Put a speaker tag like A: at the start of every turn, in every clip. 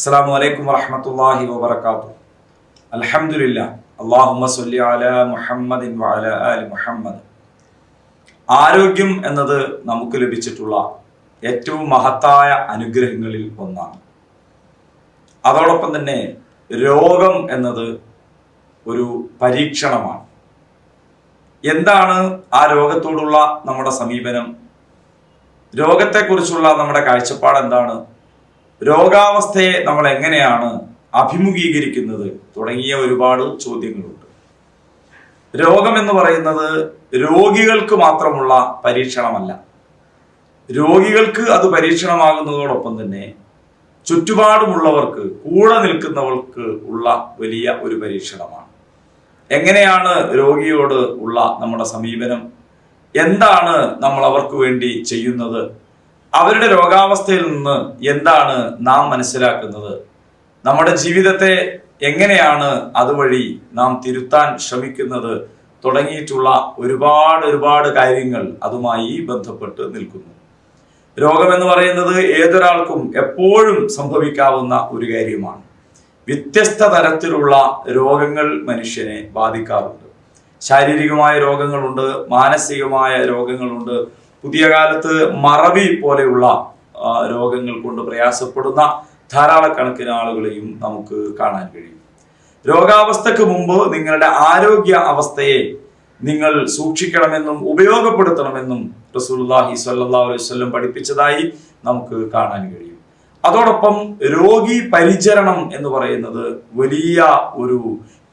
A: അസ്സാം വലൈക്കും വാഹമത്തല്ലാഹി വാത്തു അല മുഹമ്മദിൻ വഅല ആലി മുഹമ്മദ്. ആരോഗ്യം എന്നത് നമുക്ക് ലഭിച്ചിട്ടുള്ള ഏറ്റവും മഹത്തായ അനുഗ്രഹങ്ങളിൽ ഒന്നാണ്. അതോടൊപ്പം തന്നെ രോഗം എന്നത് ഒരു പരീക്ഷണമാണ്. എന്താണ് ആ രോഗത്തോടുള്ള നമ്മുടെ സമീപനം? രോഗത്തെക്കുറിച്ചുള്ള നമ്മുടെ കാഴ്ചപ്പാട് എന്താണ് രോഗാവസ്ഥയെ നമ്മൾ എങ്ങനെയാണ് അഭിമുഖീകരിക്കുന്നത് തുടങ്ങിയ ഒരുപാട് ചോദ്യങ്ങളുണ്ട്. രോഗം എന്ന് പറയുന്നത് രോഗികൾക്ക് മാത്രമുള്ള പരീക്ഷണമല്ല. രോഗികൾക്ക് അത് പരീക്ഷണമാകുന്നതോടൊപ്പം തന്നെ ചുറ്റുപാടുമുള്ളവർക്ക് കൂടെ നിൽക്കുന്നവർക്ക് ഉള്ള വലിയ ഒരു പരീക്ഷണമാണ്. എങ്ങനെയാണ് രോഗിയോട് ഉള്ള നമ്മുടെ സമീപനം? എന്താണ് നമ്മൾ അവർക്ക് വേണ്ടി ചെയ്യുന്നത്? അവരുടെ രോഗാവസ്ഥയിൽ നിന്ന് എന്താണ് നാം മനസ്സിലാക്കുന്നത്? നമ്മുടെ ജീവിതത്തെ എങ്ങനെയാണ് അതുവഴി നാം തിരുത്താൻ ശ്രമിക്കുന്നത്? തുടങ്ങിയിട്ടുള്ള ഒരുപാട് ഒരുപാട് കാര്യങ്ങൾ അതുമായി ബന്ധപ്പെട്ട് നിൽക്കുന്നു. രോഗം എന്ന് പറയുന്നത് ഏതൊരാൾക്കും എപ്പോഴും സംഭവിക്കാവുന്ന ഒരു കാര്യമാണ്. വ്യത്യസ്ത തരത്തിലുള്ള രോഗങ്ങൾ മനുഷ്യനെ ബാധിക്കാറുണ്ട്. ശാരീരികമായ രോഗങ്ങളുണ്ട് മാനസികമായ രോഗങ്ങളുണ്ട് പുതിയ കാലത്ത് മറവി പോലെയുള്ള രോഗങ്ങൾ കൊണ്ട് പ്രയാസപ്പെടുന്ന ധാരാളക്കണക്കിന് ആളുകളെയും നമുക്ക് കാണാൻ കഴിയും. രോഗാവസ്ഥക്ക് മുമ്പ് നിങ്ങളുടെ ആരോഗ്യ അവസ്ഥയെ നിങ്ങൾ സൂക്ഷിക്കണമെന്നും ഉപയോഗപ്പെടുത്തണമെന്നും റസൂലുള്ളാഹി സ്വല്ലല്ലാഹു അലൈഹി വസല്ലം പഠിപ്പിച്ചതായി നമുക്ക് കാണാൻ കഴിയും. അതോടൊപ്പം രോഗി പരിചരണം എന്ന് പറയുന്നത് വലിയ ഒരു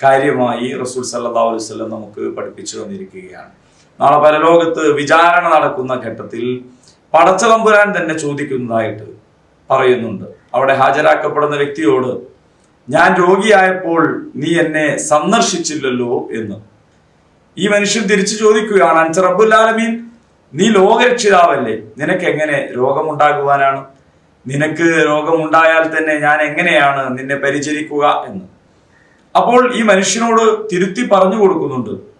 A: കാര്യമായി റസൂൽ സല്ലാ അലൈഹി വസല്ലം നമുക്ക് പഠിപ്പിച്ചു തന്നിരിക്കുകയാണ്. നാളെ പരലോകത്ത് വിചാരണ നടക്കുന്ന ഘട്ടത്തിൽ പടച്ചതമ്പുരാൻ തന്നെ ചോദിക്കുന്നതായിട്ട് പറയുന്നുണ്ട്. അവിടെ ഹാജരാക്കപ്പെടുന്ന വ്യക്തിയോട് ഞാൻ രോഗിയായപ്പോൾ നീ എന്നെ സന്ദർശിച്ചില്ലല്ലോ എന്ന്. ഈ മനുഷ്യൻ തിരിച്ചു ചോദിക്കുകയാണ് അൻസർ അബ്ദുല്ലാലമീൻ നീ ലോകരക്ഷിതാവല്ലേ? നിനക്ക് എങ്ങനെ രോഗമുണ്ടാകുവാനാണ്? നിനക്ക് രോഗമുണ്ടായാൽ തന്നെ ഞാൻ എങ്ങനെയാണ് നിന്നെ പരിചരിക്കുക? എന്ന്. അപ്പോൾ ഈ മനുഷ്യനോട് തിരുത്തി പറഞ്ഞു കൊടുക്കുന്നുണ്ട്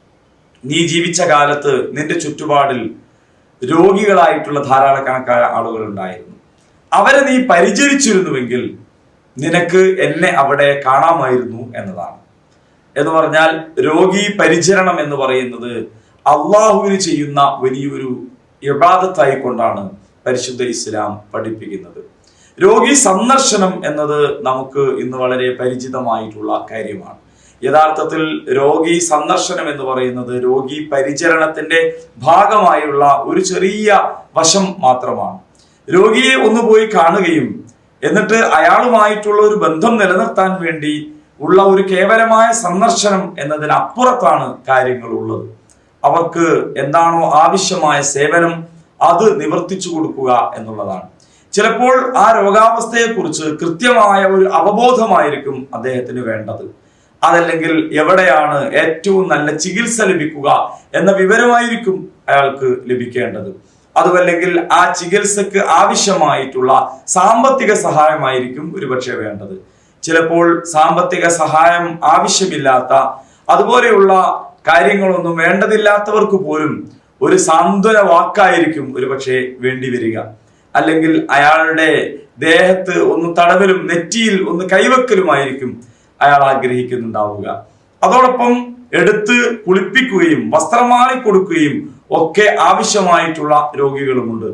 A: നീ ജീവിച്ച കാലത്ത് നിന്റെ ചുറ്റുപാടിൽ രോഗികളായിട്ടുള്ള ധാരാളക്കണക്കായ ആളുകൾ ഉണ്ടായിരുന്നു. അവരെ നീ പരിചരിച്ചിരുന്നുവെങ്കിൽ നിനക്ക് എന്നെ അവിടെ കാണാമായിരുന്നു എന്നതാണ്. എന്ന് പറഞ്ഞാൽ രോഗി പരിചരണം എന്ന് പറയുന്നത് അള്ളാഹുവിന് ചെയ്യുന്ന വലിയൊരു ഇബാദത്തായി കൊണ്ടാണ് പരിശുദ്ധ ഇസ്ലാം പഠിപ്പിക്കുന്നത്. രോഗി സന്ദർശനം എന്നത് നമുക്ക് ഇന്ന് വളരെ പരിചിതമായിട്ടുള്ള കാര്യമാണ്. യഥാർത്ഥത്തിൽ രോഗി സന്ദർശനം എന്ന് പറയുന്നത് രോഗി പരിചരണത്തിന്റെ ഭാഗമായുള്ള ഒരു ചെറിയ വശം മാത്രമാണ്. രോഗിയെ ഒന്ന് പോയി കാണുകയും എന്നിട്ട് അയാളുമായിട്ടുള്ള ഒരു ബന്ധം നിലനിർത്താൻ വേണ്ടി ഉള്ള ഒരു കേവലമായ സന്ദർശനം എന്നതിനപ്പുറത്താണ് കാര്യങ്ങൾ ഉള്ളത് അവർക്ക് എന്താണോ ആവശ്യമായ സേവനം അത് നിവർത്തിച്ചു കൊടുക്കുക എന്നുള്ളതാണ്. ചിലപ്പോൾ ആ രോഗാവസ്ഥയെക്കുറിച്ച് കൃത്യമായ ഒരു അവബോധമായിരിക്കും അദ്ദേഹത്തിന് വേണ്ടത്. അതല്ലെങ്കിൽ എവിടെയാണ് ഏറ്റവും നല്ല ചികിത്സ ലഭിക്കുക എന്ന വിവരമായിരിക്കും അയാൾക്ക് ലഭിക്കേണ്ടത്. അതുമല്ലെങ്കിൽ ആ ചികിത്സക്ക് ആവശ്യമായിട്ടുള്ള സാമ്പത്തിക സഹായമായിരിക്കും ഒരുപക്ഷെ വേണ്ടത്. ചിലപ്പോൾ സാമ്പത്തിക സഹായം ആവശ്യമില്ലാത്ത അതുപോലെയുള്ള കാര്യങ്ങളൊന്നും വേണ്ടതില്ലാത്തവർക്ക് പോലും ഒരു സാന്ത്വന വാക്കായിരിക്കും ഒരുപക്ഷെ വേണ്ടി വരിക. അല്ലെങ്കിൽ അയാളുടെ ദേഹത്ത് ഒന്ന് തടവലും നെറ്റിയിൽ ഒന്ന് കൈവക്കലുമായിരിക്കും അയാൾ ആഗ്രഹിക്കുന്നുണ്ടാവുക. അതോടൊപ്പം എടുത്ത് കുളിപ്പിക്കുകയും വസ്ത്രമാറി കൊടുക്കുകയും ഒക്കെ ആവശ്യമായിട്ടുള്ള രോഗികളുമുണ്ട്.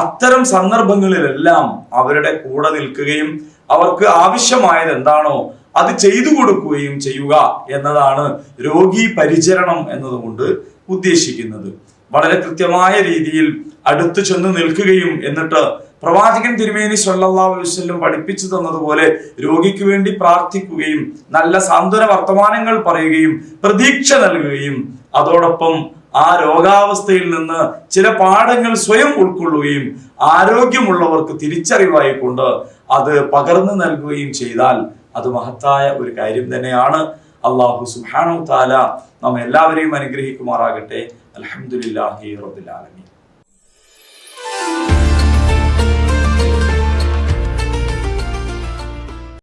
A: അത്തരം സന്ദർഭങ്ങളിലെല്ലാം അവരുടെ കൂടെ നിൽക്കുകയും അവർക്ക് ആവശ്യമായത് എന്താണോ അത് ചെയ്തു കൊടുക്കുകയും ചെയ്യുക എന്നതാണ് രോഗി പരിചരണം എന്നതുകൊണ്ട് ഉദ്ദേശിക്കുന്നത്. വളരെ കൃത്യമായ രീതിയിൽ അടുത്തു ചെന്ന് നിൽക്കുകയും എന്നിട്ട് പ്രവാചകൻ തിരുമേനി സല്ലല്ലാഹു അലൈഹി വസല്ലം പഠിപ്പിച്ചു തന്നതുപോലെ രോഗിക്ക് വേണ്ടി പ്രാർത്ഥിക്കുകയും നല്ല സാന്ത്വന വർത്തമാനങ്ങൾ പറയുകയും പ്രതീക്ഷ നൽകുകയും അതോടൊപ്പം ആ രോഗാവസ്ഥയിൽ നിന്ന് ചില പാഠങ്ങൾ സ്വയം ഉൾക്കൊള്ളുകയും ആരോഗ്യമുള്ളവർക്ക് തിരിച്ചറിവായി കൊണ്ട് അത് പകർന്നു നൽകുകയും ചെയ്താൽ അത് മഹത്തായ ഒരു കാര്യം തന്നെയാണ്. അള്ളാഹു സുബ്ഹാനഹു താല നമ്മെ എല്ലാവരെയും അനുഗ്രഹിക്കുമാറാകട്ടെ. അലഹമുല്ലാഹി റബ്ബിൽ ആലമീൻ.